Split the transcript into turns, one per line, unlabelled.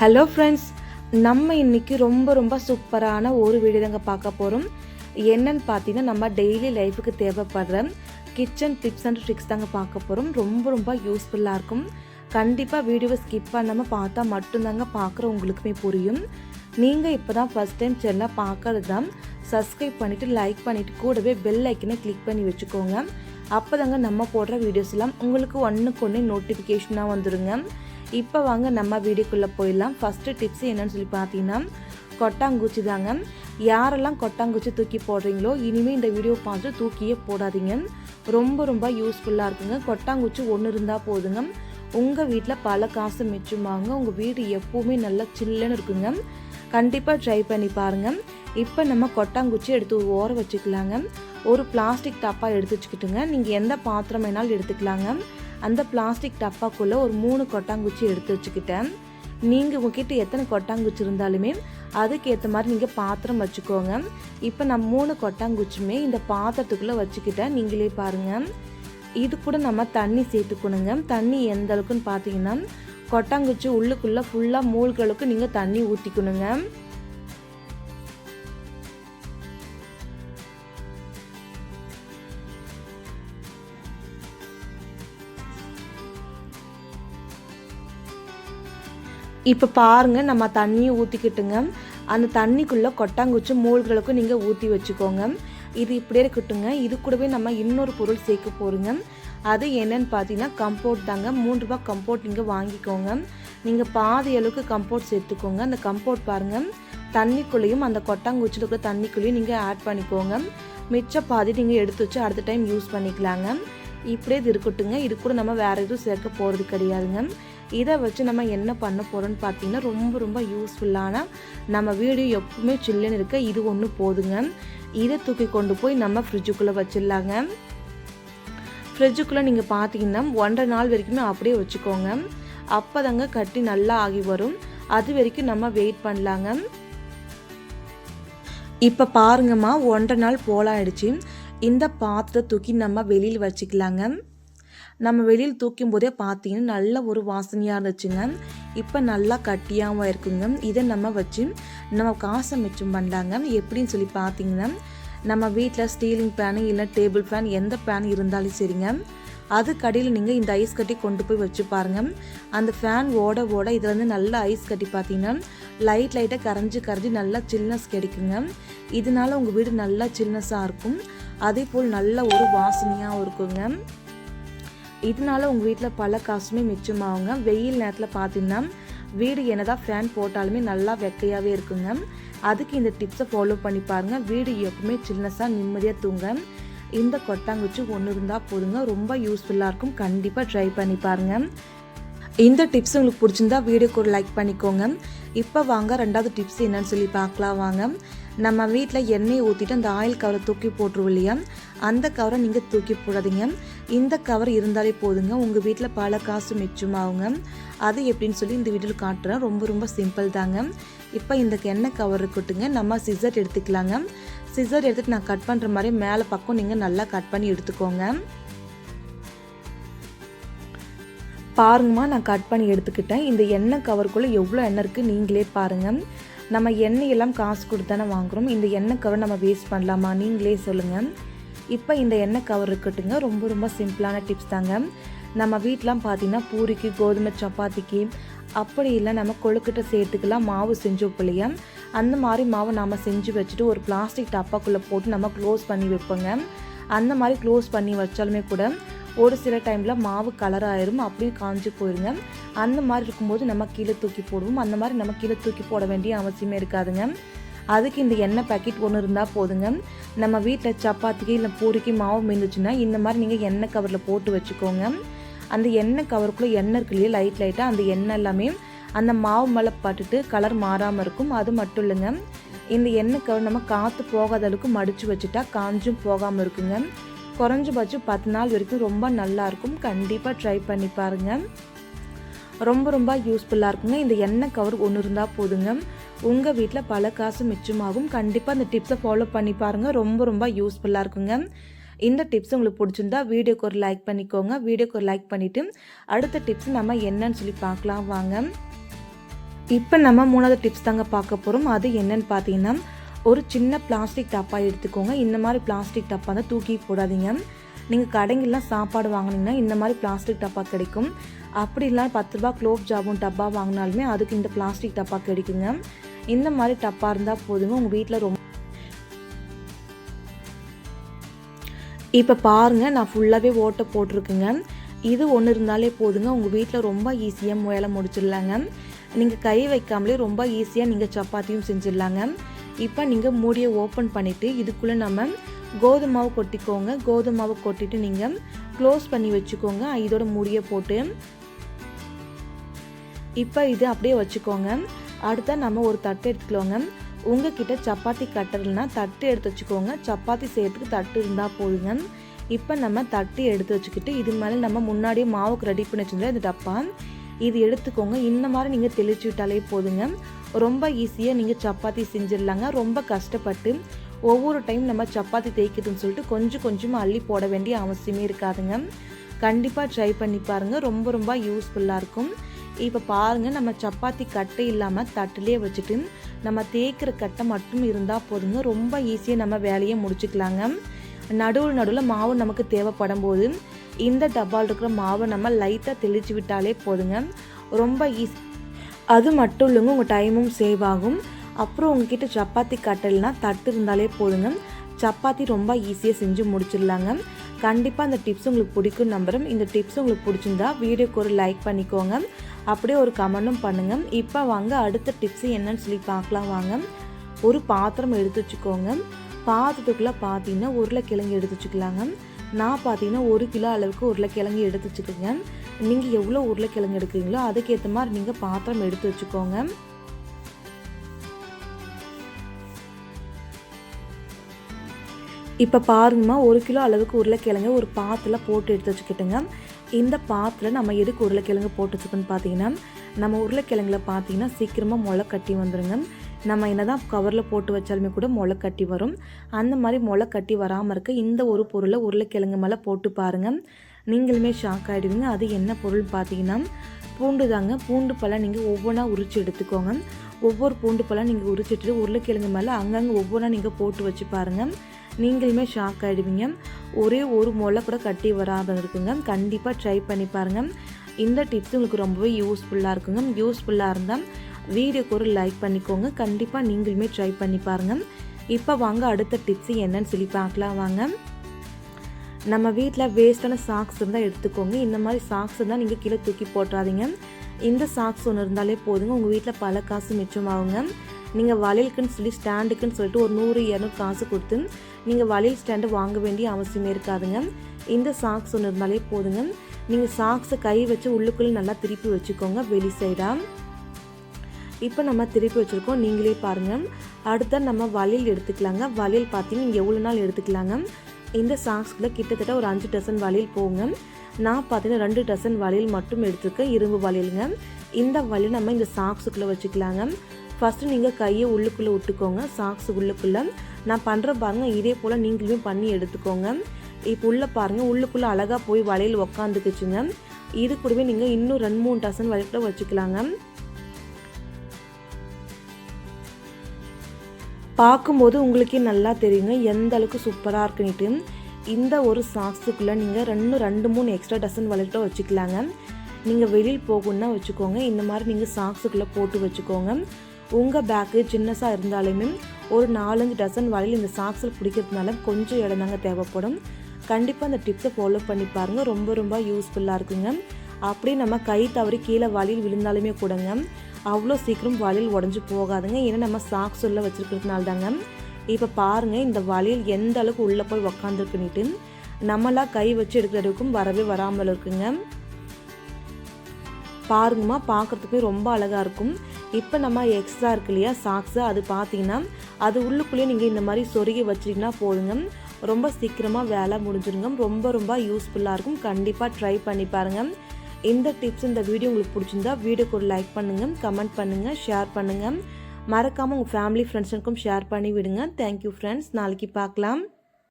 Hello friends நம்ம இன்னைக்கு ரொம்ப ரொம்ப சூப்பரான ஒரு வீடியோ தாங்க பார்க்க போகிறோம் என்னன்னு பார்த்தீங்கன்னா நம்ம டெய்லி லைஃபுக்கு தேவைப்படுற கிச்சன் டிப்ஸ் அண்ட் ட்ரிக்ஸ் தாங்க பார்க்க போகிறோம் ரொம்ப ரொம்ப யூஸ்ஃபுல்லாக இருக்கும். கண்டிப்பாக வீடியோவை ஸ்கிப் பண்ணாமல் பார்த்தா மட்டும்தாங்க பார்க்குற உங்களுக்குமே புரியும். நீங்கள் இப்போ தான் ஃபஸ்ட் டைம் சேனலாக பார்க்கறது தான் சப்ஸ்கிரைப் பண்ணிவிட்டு லைக் பண்ணிவிட்டு கூடவே பெல் ஐக்கனை கிளிக் பண்ணி வச்சுக்கோங்க. அப்போ தாங்க நம்ம போடுற வீடியோஸ்லாம் உங்களுக்கு ஒன்றுக்கு ஒன்று நோட்டிஃபிகேஷனாக வந்துடுங்க இப்போ வாங்க நம்ம வீடியோக்குள்ளே போயிடலாம். ஃபஸ்ட்டு டிப்ஸ் என்னன்னு சொல்லி பார்த்தீங்கன்னா கொட்டாங்குச்சி தாங்க. யாரெல்லாம் கொட்டாங்குச்சி தூக்கி போடுறீங்களோ இனிமேல் இந்த வீடியோ பார்த்து தூக்கியே போடாதீங்க. ரொம்ப ரொம்ப யூஸ்ஃபுல்லாக இருக்குங்க. கொட்டாங்குச்சி ஒன்று இருந்தால் போதுங்க. உங்கள் வீட்டில் பல காசு மிச்சமாங்க உங்கள் வீடு எப்போவுமே நல்லா சில்லுன்னு இருக்குங்க. கண்டிப்பாக ட்ரை பண்ணி பாருங்கள் இப்போ நம்ம கொட்டாங்குச்சி எடுத்து ஓர வச்சுக்கலாங்க. ஒரு பிளாஸ்டிக் டப்பா எடுத்து வச்சுக்கிட்டுங்க. நீங்கள் எந்த பாத்திரம் வேணாலும் எடுத்துக்கலாங்க. அந்த பிளாஸ்டிக் டப்பாக்குள்ளே ஒரு மூணு கொட்டாங்குச்சி எடுத்து வச்சுக்கிட்டேன். நீங்கள் உங்ககிட்ட எத்தனை கொட்டாங்குச்சி இருந்தாலுமே அதுக்கேற்ற மாதிரி நீங்கள் பாத்திரம் வச்சுக்கோங்க. இப்போ நான் மூணு கொட்டாங்குச்சியுமே இந்த பாத்திரத்துக்குள்ளே வச்சுக்கிட்டேன். நீங்களே பாருங்கள் இது கூட நம்ம தண்ணி சேர்த்துக்கணுங்க. தண்ணி எந்த அளவுக்குன்னு பார்த்தீங்கன்னா கொட்டாங்குச்சி உள்ளுக்குள்ளே ஃபுல்லாக மூழ்களுக்கு நீங்கள் தண்ணி ஊற்றிக்கணுங்க இப்போ பாருங்கள் நம்ம தண்ணியை ஊற்றிக்கிட்டுங்க அந்த தண்ணிக்குள்ளே கொட்டாங்குச்சி மூழ்களுக்கும் நீங்கள் ஊற்றி வச்சுக்கோங்க. இது இப்படியே இருக்கட்டுங்க. இது கூடவே நம்ம இன்னொரு பொருள் சேர்க்க போகிறோங்க அது என்னன்னு பார்த்தீங்கன்னா கம்போர்ட் தாங்க. மூணு ரூபாய் கம்போர்ட் நீங்கள் வாங்கிக்கோங்க. நீங்கள் பாதி அளவுக்கு கம்போர்ட் சேர்த்துக்கோங்க. அந்த கம்போர்ட் பாருங்கள் தண்ணிக்குள்ளேயும் அந்த கொட்டாங்குச்சியில் இருக்கிற தண்ணிக்குள்ளேயும் நீங்கள் ஆட் பண்ணிக்கோங்க. மிச்ச பாதி நீங்கள் எடுத்து வச்சு அடுத்த டைம் யூஸ் பண்ணிக்கலாங்க. இப்படியே இது இருக்கட்டுங்க. இது கூட நம்ம வேறு எதுவும் சேர்க்க போகிறது கிடையாதுங்க. இதை வச்சு நம்ம என்ன பண்ண போகிறோம்னு பார்த்தீங்கன்னா ரொம்ப ரொம்ப யூஸ்ஃபுல்லான நம்ம வீடியோ எப்பவுமே சில்லுன்னு இருக்க. இது ஒன்று போதுங்க. இதை தூக்கி கொண்டு போய் நம்ம ஃப்ரிட்ஜுக்குள்ளே வச்சிடலாங்க. ஃப்ரிட்ஜுக்குள்ளே நீங்கள் பார்த்தீங்கன்னா ஒன்றரை நாள் வரைக்குமே அப்படியே வச்சுக்கோங்க. அப்போ தாங்க கட்டி நல்லா ஆகி வரும். அது வரைக்கும் நம்ம வெயிட் பண்ணலாங்க. இப்போ பாருங்கம்மா ஒன்றரை நாள் போலாயிடுச்சு. இந்த பாத்திரத்தை தூக்கி நம்ம வெளியில் வச்சுக்கலாங்க. நம்ம வெளியில் தூக்கும் போதே பார்த்தீங்கன்னா நல்ல ஒரு வாசனையாக இருந்துச்சுங்க. இப்போ நல்லா கட்டியாகவும் இருக்குங்க. இதை நம்ம வச்சு நம்ம காசை மிச்சம் பண்ணலாங்க எப்படின்னு சொல்லி பார்த்தீங்கன்னா நம்ம வீட்டில் ஸ்டீலிங் ஃபேனு இல்லை டேபிள் ஃபேன் எந்த ஃபேன் இருந்தாலும் சரிங்க. அது கடையில் நீங்கள் இந்த ஐஸ் கட்டி கொண்டு போய் வச்சு பாருங்கள் அந்த ஃபேன் ஓட ஓட இதில் வந்து நல்ல ஐஸ் கட்டி பார்த்தீங்கன்னா லைட் லைட்டாக கரைஞ்சி கரைஞ்சி நல்லா சில்னஸ் கிடைக்குங்க. இதனால உங்கள் வீடு நல்லா சில்னஸாக இருக்கும். அதே போல் நல்ல ஒரு வாசனையாகவும் இருக்குங்க. இதனால உங்கள் வீட்டில் பல காசுமே மிச்சமாகுங்க. வெயில் நேரத்தில் பார்த்தீங்கன்னா வீடு என்னதான் ஃபேன் போட்டாலுமே நல்லா வெக்கையாகவே இருக்குங்க. அதுக்கு இந்த டிப்ஸை ஃபாலோ பண்ணி பாருங்கள் வீடு எப்பவுமே சில்னஸாக நிம்மதியாக தூங்க. இந்த கொட்டாங்குச்சி ஒன்று இருந்தால் போதுங்க. ரொம்ப யூஸ்ஃபுல்லாக இருக்கும். கண்டிப்பாக ட்ரை பண்ணி பாருங்கள் இந்த டிப்ஸ் உங்களுக்கு பிடிச்சிருந்தா வீடியோக்கு ஒரு லைக் பண்ணிக்கோங்க. இப்போ வாங்க ரெண்டாவது டிப்ஸ் என்னன்னு சொல்லி பார்க்கலாம் வாங்க. நம்ம வீட்டில் எண்ணெய் ஊற்றிட்டு அந்த ஆயில் கவரை தூக்கி போட்டுருவோம் இல்லையா? அந்த கவரை நீங்கள் தூக்கி போடாதீங்க. இந்த கவர் இருந்தாலே போதுங்க. உங்கள் வீட்டில் பல காசு மிச்சமாகுங்க அது எப்படின்னு சொல்லி இந்த வீடியோவில் காட்டுறேன். ரொம்ப ரொம்ப சிம்பிள் தாங்க. இப்போ இந்த எண்ணெய் கவர் இருக்கட்டுங்க. நம்ம சிசர் எடுத்துக்கலாங்க. சிசர் எடுத்துகிட்டு நான் கட் பண்ணுற மாதிரி மேலே பக்கம் நீங்கள் நல்லா கட் பண்ணி எடுத்துக்கோங்க. பாருங்கம்மா நான் கட் பண்ணி எடுத்துக்கிட்டேன். இந்த எண்ணெய் கவருக்குள்ளே எவ்வளோ எண்ணெய் இருக்குது நீங்களே பாருங்கள் நம்ம எண்ணெய் எல்லாம் காசு கொடுத்து தானே வாங்குகிறோம் இந்த எண்ணெய் கவர் நம்ம வேஸ்ட் பண்ணலாமா? நீங்களே சொல்லுங்கள் இப்போ இந்த எண்ணெய் கவர் இருக்கட்டுங்க. ரொம்ப ரொம்ப சிம்பிளான டிப்ஸ் தாங்க. நம்ம வீட்டிலாம் பார்த்தீங்கன்னா பூரிக்கு கோதுமை சப்பாத்திக்கு அப்படி இல்லை நம்ம கொழுக்கட்டை சேர்த்துக்கெல்லாம் மாவு செஞ்சோம் இல்லையா? அந்த மாதிரி மாவை நாம் செஞ்சு வச்சுட்டு ஒரு பிளாஸ்டிக் டப்பாக்குள்ளே போட்டு நம்ம க்ளோஸ் பண்ணி வைப்போங்க. அந்த மாதிரி க்ளோஸ் பண்ணி வச்சாலுமே கூட ஒரு சில டைமில் மாவு கலர் ஆயிரும் அப்படியே காஞ்சி போயிருங்க. அந்த மாதிரி இருக்கும்போது நம்ம கீழே தூக்கி போடுவோம். அந்த மாதிரி நம்ம கீழே தூக்கி போட வேண்டிய அவசியமே இருக்காதுங்க. அதுக்கு இந்த எண்ணெய் பேக்கெட் ஒன்று இருந்தால் போதுங்க. நம்ம வீட்டில் சப்பாத்திக்கு இல்லை பூரிக்கு மாவு மீந்துச்சுன்னா இந்த மாதிரி நீங்கள் எண்ணெய் கவரில் போட்டு வச்சுக்கோங்க. அந்த எண்ணெய் கவருக்குள்ளே எண்ணெய் இருக்கு இல்லையா லைட் லைட்டாக அந்த எண்ணெய் எல்லாமே அந்த மாவு மேலே பட்டுட்டு கலர் மாறாமல் இருக்கும். அது மட்டும் இல்லைங்க. இந்த எண்ணெய் கவர் நம்ம காற்று போகாத அளவுக்கு மடித்து வச்சுட்டா காஞ்சும் போகாமல் இருக்குங்க. குறைஞ்சபட்சம் பத்து நாள் வரைக்கும் ரொம்ப நல்லாயிருக்கும். கண்டிப்பாக ட்ரை பண்ணி பாருங்கள் ரொம்ப ரொம்ப யூஸ்ஃபுல்லாக இருக்குங்க. இந்த எண்ணெய் கவர் ஒன்று இருந்தால் போதுங்க. உங்கள் வீட்டில் பல காசு மிச்சமாகும். கண்டிப்பாக இந்த டிப்ஸை ஃபாலோ பண்ணி பாருங்கள் ரொம்ப ரொம்ப யூஸ்ஃபுல்லாக இருக்குங்க. இந்த டிப்ஸ் உங்களுக்கு பிடிச்சிருந்தா வீடியோக்கு ஒரு லைக் பண்ணிக்கோங்க. வீடியோக்கு ஒரு லைக் பண்ணிவிட்டு அடுத்த டிப்ஸ் நம்ம என்னன்னு சொல்லி பார்க்கலாம். வாங்க. இப்போ நம்ம மூணாவது டிப்ஸ் தாங்க பார்க்க போகிறோம் அது என்னன்னு பார்த்தீங்கன்னா ஒரு சின்ன பிளாஸ்டிக் டப்பா எடுத்துக்கோங்க. இந்த மாதிரி பிளாஸ்டிக் டப்பா தான் தூக்கி போடாதீங்க. நீங்கள் கடைங்கள்லாம் சாப்பாடு வாங்கினீங்கன்னா இந்த மாதிரி பிளாஸ்டிக் டப்பா கிடைக்கும். அப்படி இல்லைனா பத்து ரூபா க்ளோப் ஜாபும் டப்பா வாங்கினாலுமே அதுக்கு இந்த பிளாஸ்டிக் டப்பா கிடைக்குங்க. இந்த மாதிரி டப்பா இருந்தால் போதுங்க. உங்கள் வீட்டில் ரொம்ப இப்போ பாருங்கள் நான் ஃபுல்லாகவே ஓட்டை போட்டிருக்குங்க. இது ஒன்று இருந்தாலே போதுங்க. உங்கள் வீட்டில் ரொம்ப ஈஸியாக வேலை முடிச்சிடலாங்க. நீங்கள் கை வைக்காமலே ரொம்ப ஈஸியாக நீங்கள் சப்பாத்தியும் செஞ்சிடலாங்க. இப்போ நீங்கள் மூடியை ஓப்பன் பண்ணிவிட்டு இதுக்குள்ளே நம்ம கோதுமை மாவு கொட்டிக்கோங்க. கோதுமை மாவு கொட்டிட்டு நீங்கள் க்ளோஸ் பண்ணி வச்சுக்கோங்க. இதோட மூடியை போட்டு இப்போ இது அப்படியே வச்சுக்கோங்க. அடுத்த நம்ம ஒரு தட்டு எடுத்துக்கோங்க. உங்ககிட்ட சப்பாத்தி கட்டர்னா தட்டு எடுத்து வச்சுக்கோங்க. சப்பாத்தி செய்யறதுக்கு தட்டு இருந்தால் போதுங்க. இப்போ நம்ம தட்டு எடுத்து வச்சுக்கிட்டு இது மேலே நம்ம முன்னாடியே மாவுக்கு ரெடி பண்ணி வச்சுருந்தோம். இந்த டப்பா. இது எடுத்துக்கோங்க. இந்த மாதிரி நீங்கள் தெளிச்சு விட்டாலே போதுங்க. ரொம்ப ஈஸியாக நீங்கள் சப்பாத்தி செஞ்சிடலாங்க. ரொம்ப கஷ்டப்பட்டு ஒவ்வொரு டைம் நம்ம சப்பாத்தி தேய்க்குதுன்னு சொல்லிட்டு கொஞ்சம் கொஞ்சமாக அள்ளி போட வேண்டிய அவசியமே இருக்காதுங்க. கண்டிப்பாக ட்ரை பண்ணி பாருங்கள் ரொம்ப ரொம்ப யூஸ்ஃபுல்லாக இருக்கும். இப்போ பாருங்கள் நம்ம சப்பாத்தி கட்டை இல்லாமல் தட்டிலே வச்சுட்டு நம்ம தேய்க்கிற கட்டை மட்டும் இருந்தால் போதுங்க. ரொம்ப ஈஸியாக நம்ம வேலையை முடிச்சுக்கலாங்க. நடுவில் நடுவில் மாவு நமக்கு தேவைப்படும் போது இந்த டப்பால் இருக்கிற மாவை நம்ம லைட்டாக தெளித்து விட்டாலே போதுங்க. ரொம்ப ஈஸி அது மட்டும் இல்லைங்க உங்கள் டைமும் சேவ் ஆகும். அப்புறம் உங்ககிட்ட சப்பாத்தி கட்டலைனா தட்டு இருந்தாலே போதுங்க. சப்பாத்தி ரொம்ப ஈஸியாக செஞ்சு முடிச்சிடலாங்க. கண்டிப்பாக அந்த டிப்ஸ் உங்களுக்கு பிடிக்கும் நம்புகிறேன் இந்த டிப்ஸ் உங்களுக்கு பிடிச்சிருந்தா வீடியோக்கு ஒரு லைக் பண்ணிக்கோங்க. அப்படியே ஒரு கமெண்ட்டும் பண்ணுங்கள் இப்போ வாங்க அடுத்த டிப்ஸு என்னன்னு சொல்லி பார்க்கலாம் வாங்க. ஒரு பாத்திரம் எடுத்து வச்சுக்கோங்க. பாத்திரத்துக்குள்ளே பார்த்தீங்கன்னா உருளைக்கிழங்கு எடுத்து வச்சுக்கலாங்க. நான் பார்த்தீங்கன்னா ஒரு கிலோ அளவுக்கு உருளைக்கிழங்கு எடுத்து வச்சுக்கோங்க. நீங்கள் எவ்வளோ உருளைக்கிழங்கு எடுக்கிறீங்களோ அதுக்கேற்ற மாதிரி நீங்கள் பாத்திரம் எடுத்து வச்சுக்கோங்க. இப்போ பாருங்கம்மா ஒரு கிலோ அளவுக்கு உருளைக்கிழங்கு ஒரு பாத்தில் போட்டு எடுத்து வச்சுக்கிட்டுங்க. இந்த பாத்தில் நம்ம எதுக்கு உருளைக்கிழங்கு போட்டு வச்சுக்கோன்னு பார்த்தீங்கன்னா நம்ம உருளைக்கிழங்குல பார்த்தீங்கன்னா சீக்கிரமாக முளை கட்டி வந்துடுங்க நம்ம என்ன தான் கவரில் போட்டு வச்சாலுமே கூட முளை கட்டி வரும். அந்த மாதிரி முளை கட்டி வராமல் இருக்க இந்த ஒரு பொருளை உருளைக்கிழங்கு மேலே போட்டு பாருங்கள் நீங்களுமே ஷாக் ஆகிடுவீங்க அது என்ன பொருள் பார்த்தீங்கன்னா பூண்டு தாங்க. பூண்டு பழம் நீங்கள் ஒவ்வொன்றா உரித்து எடுத்துக்கோங்க. ஒவ்வொரு பூண்டு பழம் நீங்கள் உரிச்சிட்டு உருளைக்கிழங்கு மேலே அங்கங்கே ஒவ்வொன்றா நீங்கள் போட்டு வச்சு பாருங்கள் நீங்களுமே ஷாக் ஆகிடுவீங்க ஒரே ஒரு முளை கூட கட்டி வராமல் இருக்குங்க. கண்டிப்பாக ட்ரை பண்ணி பாருங்கள் இந்த டிப்ஸ் உங்களுக்கு ரொம்பவே யூஸ்ஃபுல்லாக இருக்குங்க. யூஸ்ஃபுல்லாக இருந்தால் வீடியோக்கு ஒரு லைக் பண்ணிக்கோங்க. கண்டிப்பாக நீங்களுமே ட்ரை பண்ணி பாருங்கள் இப்போ வாங்க அடுத்த டிப்ஸு என்னன்னு சொல்லி பார்க்கலாம் வாங்க. நம்ம வீட்டில் வேஸ்ட்டான சாக்ஸ் இருந்தால் எடுத்துக்கோங்க. இந்த மாதிரி சாக்ஸ் இருந்தால் நீங்கள் கீழே தூக்கி போட்டுறாதீங்க. இந்த சாக்ஸ் ஒன்று இருந்தாலே போதுங்க. உங்கள் வீட்டில் பல காசு மிச்சமாகுங்க. நீங்கள் வளையலுக்குன்னு சொல்லி ஸ்டாண்டுக்குன்னு சொல்லிட்டு ஒரு நூறு இரநூறு காசு கொடுத்து நீங்கள் வளையல் ஸ்டாண்டு வாங்க வேண்டிய அவசியமே இருக்காதுங்க. இந்த சாக்ஸ் ஒன்று இருந்தாலே போதுங்க. நீங்கள் சாக்ஸை கை வச்சு உள்ளுக்குள்ளே நல்லா திருப்பி வச்சுக்கோங்க. வெளி சைடாக இப்போ நம்ம திருப்பி வச்சுருக்கோம். நீங்களே பாருங்கள் அடுத்த நம்ம வளையல் எடுத்துக்கலாங்க. வளையல் பார்த்தீங்கன்னா எவ்வளோ நாள் எடுத்துக்கலாங்க. இந்த சாக்ஸ்க்குள்ளே கிட்டத்தட்ட ஒரு அஞ்சு டசன் வளையல் போங்க. நான் பார்த்தீங்கன்னா ரெண்டு டசன் வளையல் மட்டும் எடுத்துருக்கேன். இரும்பு வளையலுங்க. இந்த வளையல் நம்ம இந்த சாக்ஸுக்குள்ளே வச்சுக்கலாங்க. ஃபஸ்ட்டு நீங்கள் கையை உள்ளுக்குள்ளே விட்டுக்கோங்க. சாக்ஸ் உள்ளுக்குள்ளே. நான் பண்ணுற பாருங்கள் இதே போல் நீங்களுமே பண்ணி எடுத்துக்கோங்க. இப்போ உள்ளே பாருங்கள் உள்ளுக்குள்ளே அழகாக போய் வளையல் உக்காந்துக்குச்சுங்க. இது கூடவே நீங்கள் இன்னும் ரெண்டு மூணு டசன் வளையல் கூட வச்சுக்கலாங்க. பார்க்கும்போது உங்களுக்கே நல்லா தெரியுங்க. எந்த அளவுக்கு சூப்பராக இருக்குன்னுட்டு. இந்த ஒரு சாக்ஸுக்குள்ளே நீங்கள் ரெண்டு ரெண்டு மூணு எக்ஸ்ட்ரா டசன் வளையல்கிட்ட வச்சுக்கலாங்க. நீங்கள் வெளியில் போகணுன்னா வச்சுக்கோங்க. இந்த மாதிரி நீங்கள் சாக்ஸுக்குள்ளே போட்டு வச்சுக்கோங்க. உங்கள் பேக்கு சின்னஸாக இருந்தாலுமே ஒரு நாலஞ்சு டசன் வளையல் இந்த சாக்ஸில் பிடிக்கிறதுனால கொஞ்சம் இடம் தாங்க தேவைப்படும். கண்டிப்பாக அந்த டிப்ஸை ஃபாலோ பண்ணி பாருங்கள் ரொம்ப ரொம்ப யூஸ்ஃபுல்லாக இருக்குங்க. அப்படியே நம்ம கை தவறி கீழே வழியில் விழுந்தாலுமே கூடங்க அவ்வளோ சீக்கிரம் வளையல் உடஞ்சி போகாதுங்க. ஏன்னா நம்ம சாக்ஸ் உள்ளே வச்சுருக்கிறதுனால தாங்க இப்போ பாருங்கள் இந்த வளையல் எந்த அளவுக்கு உள்ளே போய் உக்காந்துருக்குன்னுட்டு. நம்மளாம் கை வச்சு எடுக்கிறதுக்கும் வரவே வராமல் இருக்குங்க. பாருங்கம்மா பார்க்குறதுக்குமே ரொம்ப அழகாக இருக்கும். இப்போ நம்ம எக்ஸ்ட்ரா இருக்கு இல்லையா சாக்ஸு அது பார்த்தீங்கன்னா அது உள்ளுக்குள்ளேயே நீங்கள் இந்த மாதிரி சொருகி வச்சிங்கன்னா போதுங்க. ரொம்ப சீக்கிரமாக வேலை முடிஞ்சிருங்க. ரொம்ப ரொம்ப யூஸ்ஃபுல்லாக இருக்கும். கண்டிப்பாக ட்ரை பண்ணி பாருங்கள் இந்த டிப்ஸ் இந்த வீடியோ உங்களுக்கு பிடிச்சிருந்தா வீடியோக்கு ஒரு லைக் பண்ணுங்கள் கமெண்ட் பண்ணுங்கள் ஷேர் பண்ணுங்கள் மறக்காமல் உங்கள் ஃபேமிலி ஃப்ரெண்ட்ஸுக்கும் ஷேர் பண்ணி விடுங்க தேங்க்யூ ஃப்ரெண்ட்ஸ் நாளைக்கு பார்க்கலாம்.